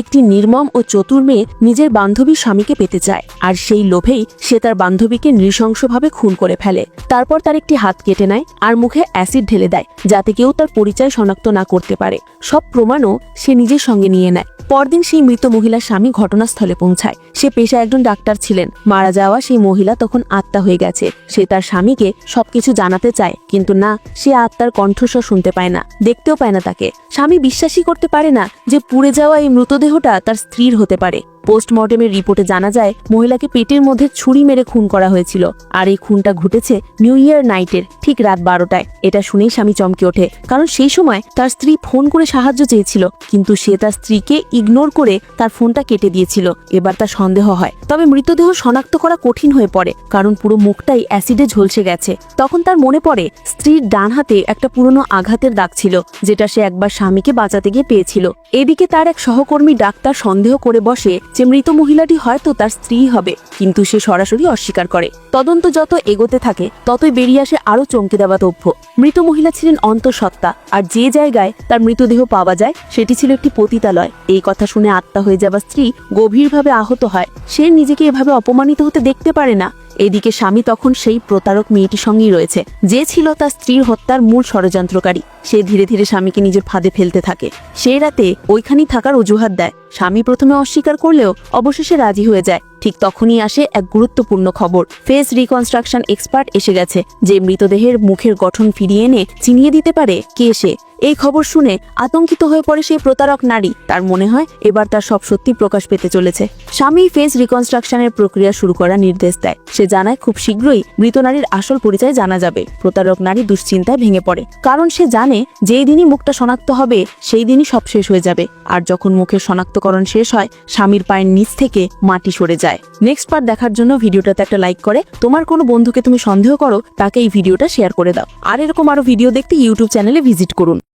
একটি নির্মম ও চতুর মেয়ে নিজের বান্ধবীর স্বামীকে পেতে চায়, আর সেই লোভেই সে তার বান্ধবীকে নৃশংসভাবে খুন করে ফেলে। তারপর তার একটি হাত কেটে নেয় আর মুখে অ্যাসিড ঢেলে দেয়, যাতে কেউ তার পরিচয় শনাক্ত না করতে পারে। সব প্রমাণও সে নিজের সঙ্গে নিয়ে নেয়। পরদিন সেই মৃত মহিলার স্বামী ঘটনাস্থলে পৌঁছায়। সে পেশা একজন ডাক্তার ছিলেন। মারা যাওয়া সেই মহিলা তখন আত্মা হয়ে গেছে। সে তার স্বামীকে সবকিছু জানাতে চায়, কিন্তু না, সে আত্মার কণ্ঠস্বর শুনতে পায় না, দেখতেও পায় না তাকে। স্বামী বিশ্বাসই করতে পারে না যে পুড়ে যাওয়া এই মৃতদেহটা তার স্ত্রীর হতে পারে। পোস্টমর্টেমের রিপোর্টে জানা যায়, মহিলাকে পেটের মধ্যে ছুরি মেরে খুন করা হয়েছিল। আর এই খুনটা ঘটেছে নিউ ইয়ার নাইটের, ঠিক রাত বারোটায়। এটা শুনেই স্বামী চমকে ওঠে, কারণ সেই সময় তার স্ত্রী ফোন করে সাহায্য চেয়েছিল, কিন্তু সে তার স্ত্রীকে ইগনোর করে তার ফোনটা কেটে দিয়েছিল। এবার তার সন্দেহ হয়। তবে মৃতদেহ শনাক্ত করা কঠিন হয়ে পড়ে, কারণ পুরো মুখটাই অ্যাসিডে ঝলসে গেছে। তখন তার মনে পড়ে, স্ত্রীর ডান হাতে একটা পুরনো আঘাতের দাগ ছিল, যেটা সে একবার স্বামীকে বাঁচাতে গিয়ে পেয়েছিল। এদিকে তার এক সহকর্মী ডাক্তার সন্দেহ করে বসে যে মৃত মহিলাটি হয়তো তার স্ত্রী হবে, কিন্তু সে সরাসরি অস্বীকার করে। তদন্ত যত এগোতে থাকে, ততই বেরিয়ে আসে আরও চমকে দেওয়া তথ্য মৃত মহিলা ছিলেন অন্তঃসত্ত্বা, আর যে জায়গায় তার মৃতদেহ পাওয়া যায়, সেটি ছিল একটি পতিতালয়। এই কথা শুনে আত্মা হয়ে যাওয়া স্ত্রী গভীরভাবে আহত হয়। সে নিজেকে এভাবে অপমানিত হতে দেখতে পারে না। এদিকে স্বামী তখন সেই প্রতারক মেয়েটির সঙ্গেই রয়েছে। যে ছিল তার স্ত্রীর হত্যার মূল ষড়যন্ত্রকারী। সে ধীরে ধীরে স্বামীকে নিজের ফাঁদে ফেলতে থাকে। সেই রাতে ওইখানেই থাকার অজুহাত দেয়। স্বামী প্রথমে অস্বীকার করলেও অবশেষে রাজি হয়ে যায়। ঠিক তখনই আসে এক গুরুত্বপূর্ণ খবর। ফেস রিকনস্ট্রাকশন এক্সপার্ট এসে গেছে। যে মৃতদেহের মুখের গঠন ফিরিয়ে এনে চিনিয়ে দিতে পারে কে সে। এই খবর শুনে আতঙ্কিত হয়ে পড়ে সেই প্রতারক নারী। তার মনে হয় এবার তার সব সত্যি প্রকাশ পেতে চলেছে। স্বামী ফেস রিকনস্ট্রাকশনের প্রক্রিয়া শুরু করার নির্দেশ দেয়। সে জানায় খুব শীঘ্রই মৃত নারীর আসল পরিচয় জানা যাবে। প্রতারক নারী দুশ্চিন্তায় ভেঙে পড়ে। কারণ সে জানে, যেই দিনই মুখটা শনাক্ত হবে, সেই দিনই সব শেষ হয়ে যাবে। আর যখন মুখের শনাক্তকরণ শেষ হয়, স্বামীর পায়ের নিচ থেকে মাটি সরে যায়। নেক্সট পার্ট দেখার জন্য ভিডিওটাতে একটা লাইক করে। তোমার কোনো বন্ধুকে তুমি সন্দেহ করো, তাকে এই ভিডিওটা শেয়ার করে দাও। আর এরকম আরও ভিডিও দেখতে ইউটিউব চ্যানেলে ভিজিট করুন।